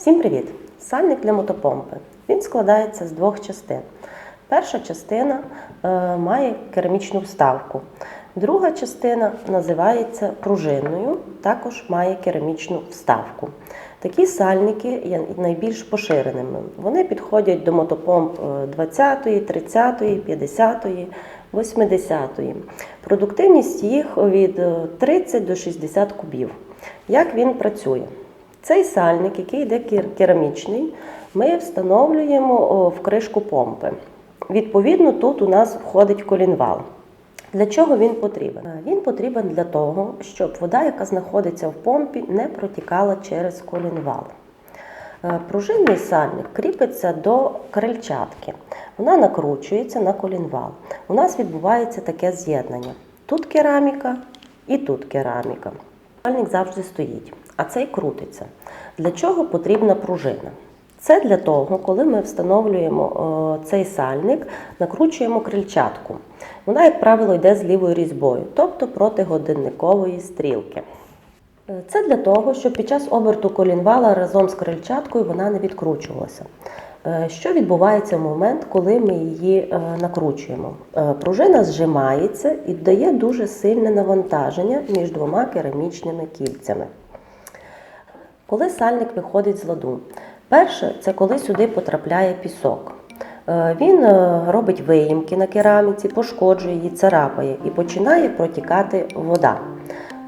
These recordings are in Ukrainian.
Всім привіт! Сальник для мотопомпи. Він складається з двох частин. Перша частина е, має керамічну вставку. Друга частина називається пружинною, також має керамічну вставку. Такі сальники є найбільш поширеними. Вони підходять до мотопомп е, 20, 30, 50, 80. Продуктивність їх від е, 30 до 60 кубів. Як він працює? Цей сальник, який йде керамічний, ми встановлюємо в кришку помпи. Відповідно, тут у нас входить колінвал. Для чого він потрібен? Він потрібен для того, щоб вода, яка знаходиться в помпі, не протікала через колінвал. Пружинний сальник кріпиться до крильчатки. Вона накручується на колінвал. У нас відбувається таке з'єднання. Тут кераміка і тут кераміка. Сальник завжди стоїть, а цей крутиться. Для чого потрібна пружина? Це для того, коли ми встановлюємо е, цей сальник, накручуємо крильчатку. Вона, як правило, йде з лівою різьбою, тобто проти годинникової стрілки. Е, Це для того, щоб під час оберту колінвала разом з крильчаткою вона не відкручувалася. Е, Що відбувається в момент, коли ми її накручуємо? Пружина зжимається і дає дуже сильне навантаження між двома керамічними кільцями. Коли сальник виходить з ладу, перше це коли сюди потрапляє пісок. Е, Він е, робить виїмки на кераміці, пошкоджує її, царапає і починає протікати вода.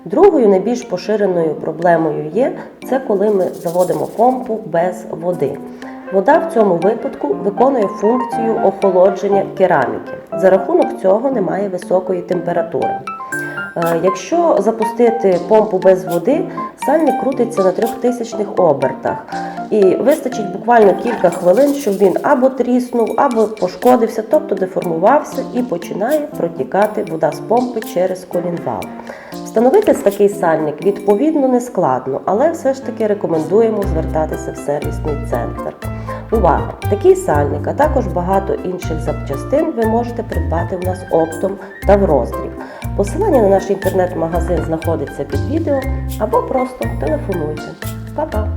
Другою найбільш поширеною проблемою є це коли ми заводимо помпу без води. Вода в цьому випадку виконує функцію охолодження кераміки. За рахунок цього немає високої температури. Е, Якщо запустити помпу без води, сальник крутиться на трьохтисячних обертах. І вистачить буквально кілька хвилин, щоб він або тріснув, або пошкодився, тобто деформувався і починає протікати вода з помпи через колінвал. Встановити такий сальник відповідно не складно, але все ж таки рекомендуємо звертатися в сервісний центр. Увага! Такий сальник, а також багато інших запчастин ви можете придбати в нас оптом та в роздріб. Посилання на наш інтернет-магазин знаходиться під відео або просто телефонуйте. Па-па!